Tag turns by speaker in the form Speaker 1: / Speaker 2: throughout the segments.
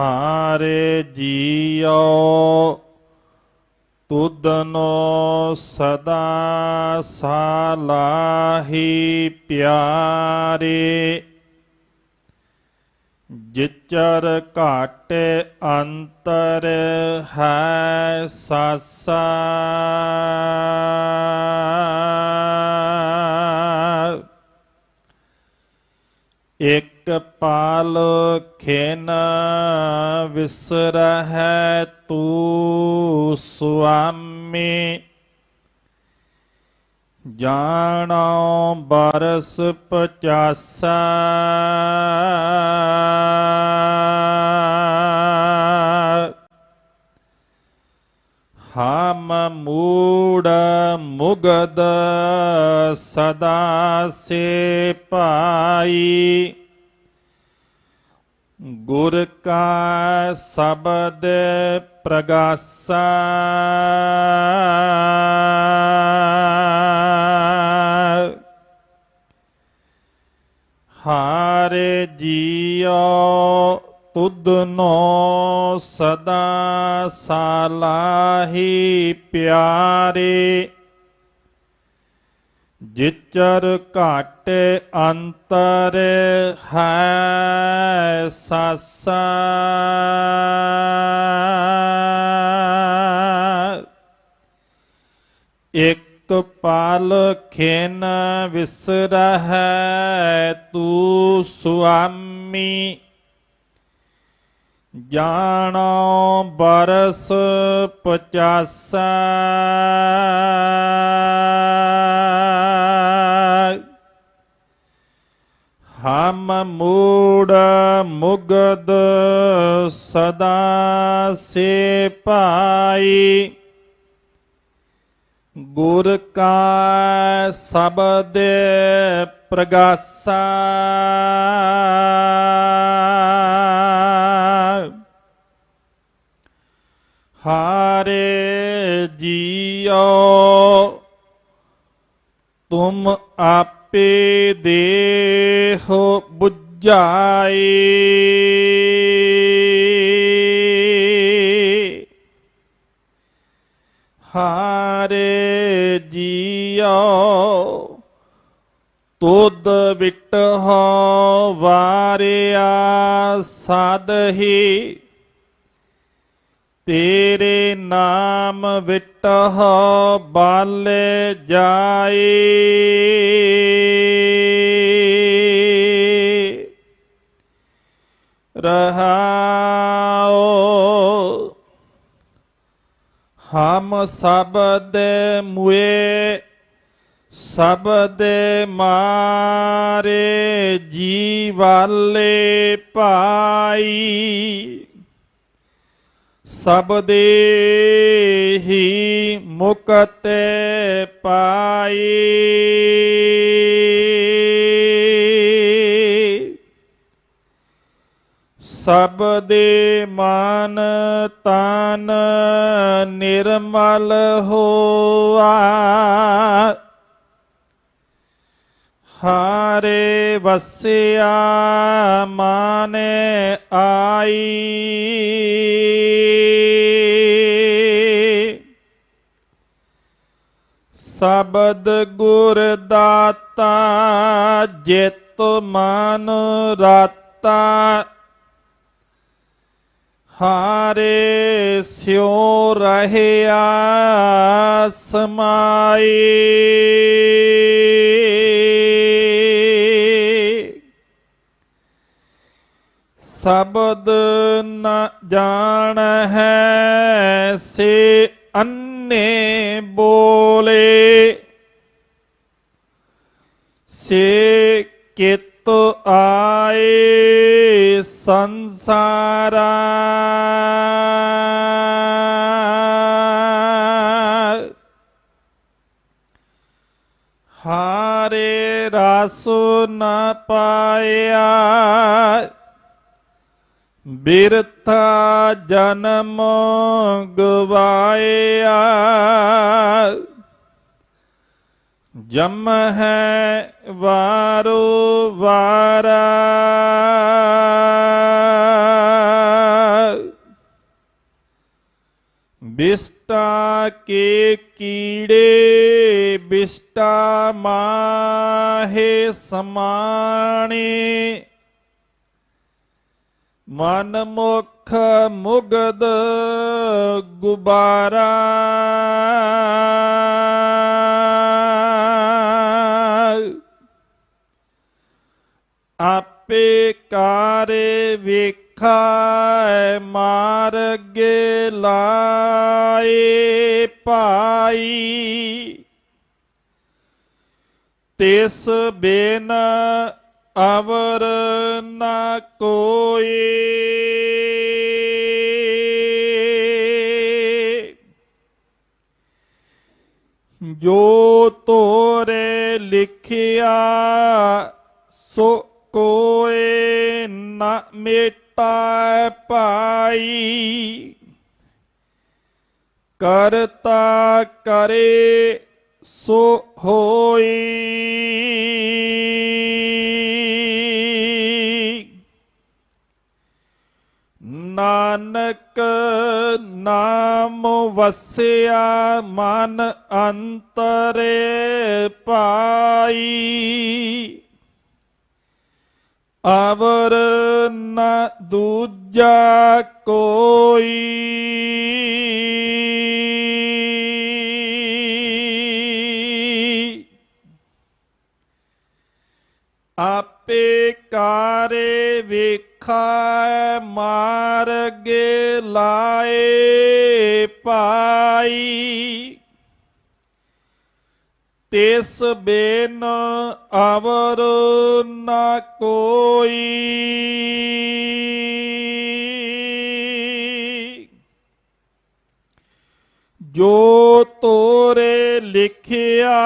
Speaker 1: ਹਾਰੇ ਜੀਓ। ਤੁਧਨੋ ਸਦਾ ਸਾਲਾਹੀ ਪਿਆਰੇ। ਜਿਚਰ ਘਟ ਅੰਤਰ ਹੈ ਸਾਸਾ। ਇਕ ਪਾਲ ਖੇਨ ਵਿਸਰਹਿ ਤੂ ਸੁਆਮੀ। ਜਾਣੋ ਬਰਸ ਪਚਾਸਾ। ਹਮ ਮੂੜ ਮੁਗਦ ਸਦਾ ਸੇ ਪਾਈ। ਗੁਰ ਕਾ ਸ਼ਬਦ ਪ੍ਰਗਾਸਾ। ਹਾਰੇ ਜੀਓ ਤੁਧਨੋ ਸਦਾ ਸਾਲਾਹੀ ਪਿਆਰੇ। ਜਿਚਰ ਘਟ ਅੰਤਰ ਹੈ ਸਾਸਾ। ਇਕ ਪਾਲ ਖੇਨ ਵਿਸਰਹਿ ਤੂ ਸੁਆਮੀ। ਜਾਣੋ ਬਰਸ ਪਚਾਸਾ। ਹਮ ਮੂੜ ਮੁਗਦ ਸਦਾ ਸੇ ਪਾਈ ਗੁਰ ਕਾ ਸ਼ਬਦ ਪ੍ਰਗਾਸਾ। ਹਾਰੇ ਜੀਓ ਤੁਮ ਆਪੇ ਦੇਹੋ ਬੁਝਾਈ। ਹਾਰੇ ਜੀਓ ਤੁਧ ਵਿਟ ਹੋ ਵਾਰਿਆ ਸਾਧਹੀ। ਤੇਰੇ ਨਾਮ ਵਿਟਹ ਬਲ ਜਾਏ। ਰਹਾਓ ਹਮ ਸਬਦ ਮੁਏ ਸਬਦ ਮਾਰੇ ਜੀ ਵਾਲੇ ਭਾਈ ਸਬਦੇ ਹੀ ਮੁਕਤ ਪਾਈ। ਸਬਦੇ ਮਨ ਤਨ ਨਿਰਮਲ ਹੋਆ। ਹਾਰੇ ਵਸਿਆ ਮਨ ਆਈ। ਸਬਦ ਗੁਰ ਦਾਤਾ ਜਿਤ ਮਨ ਰਾਤਾ ਹਾਰੇ ਸਿਉ ਰਹਿਆ ਸਮਾਈ ਸਬਦ ਨ ਜਾਣ ਹੈ ਸੇ ਅੰਨੇ ਬੋਲੇ। ਸੇ ਕਿਤ ਆਏ ਸੰਸਾਰਾ। ਹਾਰੇ ਰਸ ਨ ਪਾਇਆ। ਬਿਰਥਾ ਜਨਮ ਗਵਾਇਆ ਜਮ ਹੈ ਵਾਰੋ ਵਾਰਾ। ਬਿਸਟਾ ਕੇ ਕੀੜੇ ਬਿਸਟਾ ਮਾਹੇ ਸਮਾਣੇ। ਮਨ ਮੁਖ ਮੁਗਦ ਗੁਬਾਰਾ। ਆਪੇ ਕਾਰੇ ਵੇਖਾ ਮਾਰਗੇ ਲਾਏ ਪਾਈ ਤਿਸ ਬਿਨ ਅਵਰ ਨਾ ਕੋਈ ਜੋ ਤੋਰੇ ਲਿਖਿਆ ਸੋ ਕੋਏ ਨਾ ਮੇਟਾ ਪਾਈ। ਕਰਤਾ ਕਰੇ ਸੋ ਹੋਈ। ਨਾਨਕ ਨਾਮ ਵਸਿਆ ਮਨ ਅੰਤਰੇ ਪਾਈ। ਅਵਰ ਨ ਦੂਜਾ ਕੋਈ। ਆਪੇ ਕਾਰੇ ਵੇਖਾ ਮਾਰਗੇ ਲਾਏ ਪਾਈ। ਤਿਸ ਬੇਨ ਅਵਰ ਨਾ ਕੋਈ। ਜੋ ਤੋਰੇ ਲਿਖਿਆ,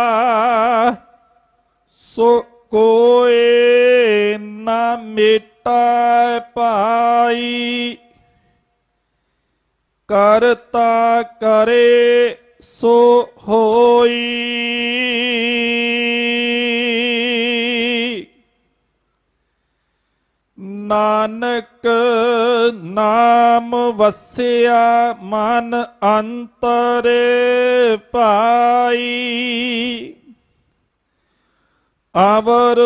Speaker 1: ਸੋ ਕੋਏ ਨਾ ਮੇਟਾ ਪਾਈ। ਕਰਤਾ ਕਰੇ ਸੋ ਹੋਈ। ਨਾਨਕ ਨਾਮ ਵਸਿਆ ਮਨ ਅੰਤਰੇ ਪਾਈ। ਅਵਰ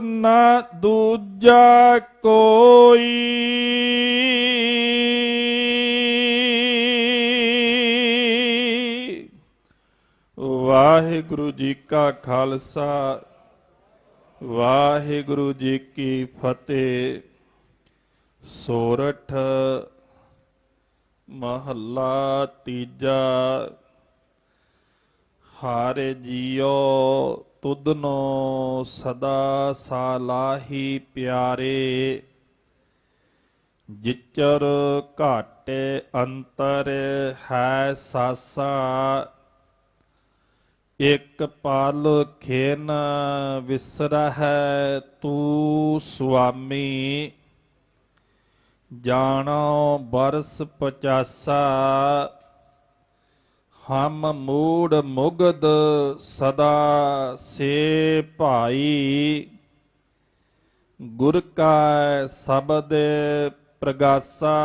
Speaker 1: ਨਾ ਦੂਜਾ ਕੋਈ। ਵਾਹਿਗੁਰੂ ਜੀ ਕਾ ਖਾਲਸਾ, ਵਾਹਿਗੁਰੂ ਜੀ ਕੀ ਫਤਿਹ। ਸੋਰਠ, ਮਹੱਲਾ ਤੀਜਾ, ਹਾਰੇ ਜੀਓ ਤੁਧਨੋ ਸਦਾ ਸਾਲਾਹੀ ਪਿਆਰੇ। ਜਿਚਰ ਘਾਟੇ ਅੰਤਰ ਹੈ ਸਾਸਾ ਇਕ ਪਲ ਖੇਨ ਵਿਸਰਹਿ ਤੂੰ ਸੁਆਮੀ, ਜਾਣੋ ਬਰਸ ਪਚਾਸਾ, ਹਮ ਮੂੜ ਮੁਗਦ ਸਦਾ ਸੇ ਭਾਈ, ਗੁਰ ਕਾ ਸ਼ਬਦ ਪ੍ਰਗਾਸਾ।